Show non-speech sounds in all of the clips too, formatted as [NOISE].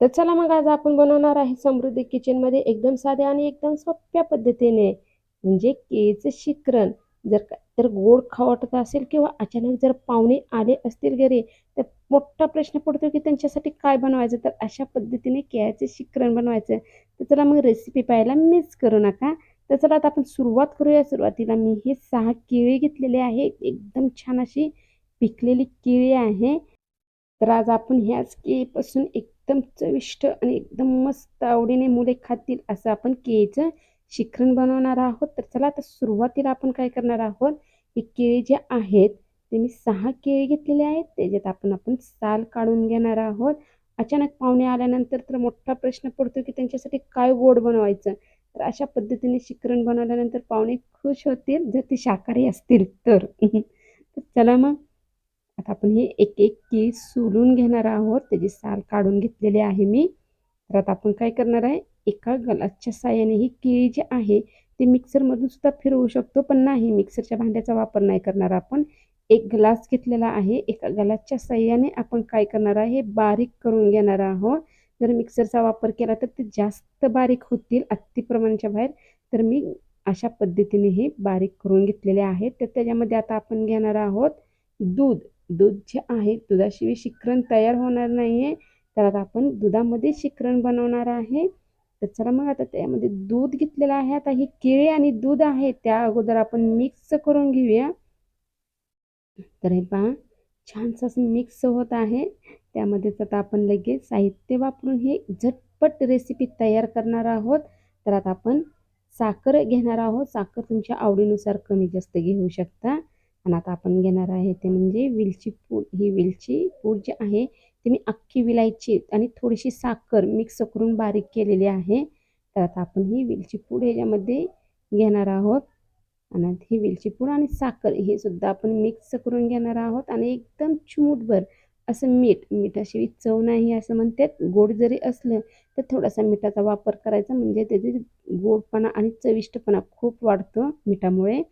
तर चला मग आज आपण बनवणार आहे समृद्धी किचनमध्ये एकदम साध्या आणि एकदम सोप्या पद्धतीने म्हणजे केळीचं शिकरण. जर का तर गोड खाऊ वाटत असेल किंवा अचानक जर पाहुणे आले असतील घरी तर मोठा प्रश्न पडतो की त्यांच्यासाठी काय बनवायचं? तर अशा पद्धतीने केळ्याचे शिकरण बनवायचं. तर चला मग रेसिपी पाहायला मिस करू नका. तर चला आता आपण सुरुवात करूया. सुरुवातीला मी हे सहा केळी घेतलेले आहे. एकदम छान अशी पिकलेली केळी आहे. तर आज आपण ह्याच केळीपासून एकदम चविष्ट आणि एकदम मस्त आवडीने मुले खातील असं आपण केळीचं शिखरण बनवणार आहोत. तर चला आता सुरुवातीला आपण काय करणार आहोत? ही केळी जे आहेत ते मी सहा केळी घेतलेले आहेत. त्याच्यात आपण आपण साल काढून घेणार आहोत. अचानक पाहुणे आल्यानंतर तर मोठा प्रश्न पडतो की त्यांच्यासाठी काय गोड बनवायचं? तर अशा पद्धतीने शिखरण बनवल्यानंतर पाहुणे खुश होतील जर ते शाकाहारी असतील तर [LAUGHS] चला मग. आता आपण हे एक एक केळी सोलून घेणार आहोत. त्याची साल काढून घेतलेली आहे मी. तर आता आपण काय करणार आहे? एका गलासच्या साह्याने ही केळी जी आहे ते मिक्सरमधून सुद्धा फिरवू शकतो पण नाही. मिक्सरच्या भांड्याचा वापर नाही करणार आपण. एक ग्लास घेतलेला आहे. एका ग्लासच्या साह्याने आपण काय करणार आहे? हे बारीक करून घेणार आहोत. जर मिक्सरचा वापर केला तर ते जास्त बारीक होतील अतिप्रमाणाच्या बाहेर. तर मी अशा पद्धतीने हे बारीक करून घेतलेले आहेत. तर त्याच्यामध्ये आता आपण घेणार आहोत दूध. दूध जे आहे दुधाशिवाय शिक्रण तयार होणार नाही आहे तर आता आपण दुधामध्ये शिकरण बनवणार आहे. तर चला मग आता त्यामध्ये दूध घेतलेलं आहे. आता हे केळी आणि दूध आहे त्या अगोदर आपण मिक्स करून घेऊया. तर हे पहा छानसं असं मिक्स होत आहे. त्यामध्येच आता आपण लगेच साहित्य वापरून हे झटपट रेसिपी तयार करणार आहोत. तर आता आपण साखर घेणार आहोत. साखर तुमच्या आवडीनुसार कमी जास्त घेऊ शकता. आणि आता आपण घेणार आहे ते म्हणजे विलची पूड. ही विलची पूड जी आहे ती मी अख्खी विलायची आणि थोडीशी साखर मिक्स करून बारीक केलेली आहे. तर आता आपण ही विलची पूड ह्याच्यामध्ये घेणार आहोत. आणि ही वेलची पूड आणि साखर हे सुद्धा आपण मिक्स करून घेणार आहोत. आणि एकदम चिमूटभर असं मीठ मिठाशिवाय चव नाही असं म्हणतात. गोड जरी असलं तर थोडासा मिठाचा वापर करायचा. म्हणजे त्याचे गोडपणा आणि चविष्टपणा खूप वाढतो मिठामुळे.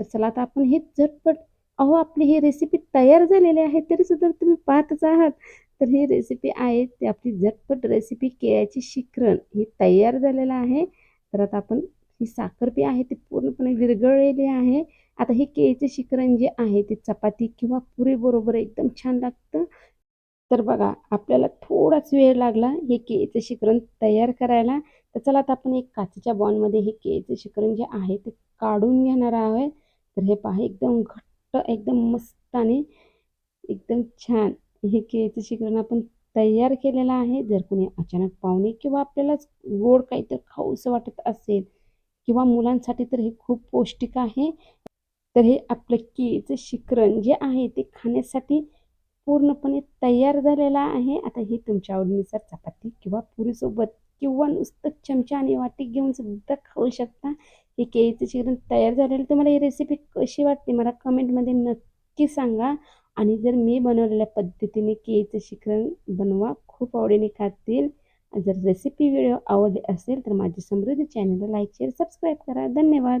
तर चला आता आपण हे झटपट अहो आपली ही रेसिपी तयार झालेली आहे तरी सुद्धा तुम्ही पाहतच आहात तर ही रेसिपी आहे ती आपली झटपट रेसिपी केळ्याची शिकरण ही तयार झालेलं आहे. तर आता आपण ही साखरपी आहे ती पूर्णपणे विरघळलेली आहे. आता हे केळीचे शिकरण जे आहे ते चपाती किंवा पुरीबरोबर एकदम छान लागतं. तर बघा आपल्याला थोडाच वेळ लागला हे केळीचं शिकरण तयार करायला. तर चला आता आपण एक काचेच्या बॉनमध्ये हे केळीचं शिकरण जे आहे ते काढून घेणार आहोत. तर हे पहा एकदम घट्ट एकदम मस्त आणि एकदम छान. हे केळीचं शिकरण आपण तयार केलेलं आहे. जर कोणी अचानक पाहुणे किंवा आपल्यालाच गोड काहीतरी खाऊसं वाटत असेल किंवा मुलांसाठी तर हे खूप पौष्टिक आहे. तर हे आपलं केळीचं शिकरण जे आहे ते खाण्यासाठी पूर्णपणे तयार झालेलं आहे. आता हे तुमच्या आवडीनुसार चपाती किंवा पुरीसोबत किंवा नुसतं चमचा आणि वाटी घेऊन सुद्धा खाऊ शकता. हे केळीचं चिकन तयार झालेलं तुम्हाला ही रेसिपी कशी वाटते मला कमेंटमध्ये नक्की सांगा. आणि जर मी बनवलेल्या पद्धतीने केळीचं शिकरण बनवा खूप आवडीने खातील. जर रेसिपी व्हिडिओ आवडली असेल तर माझी समृद्धी चॅनलला लाईक शेअर सबस्क्राईब करा. धन्यवाद.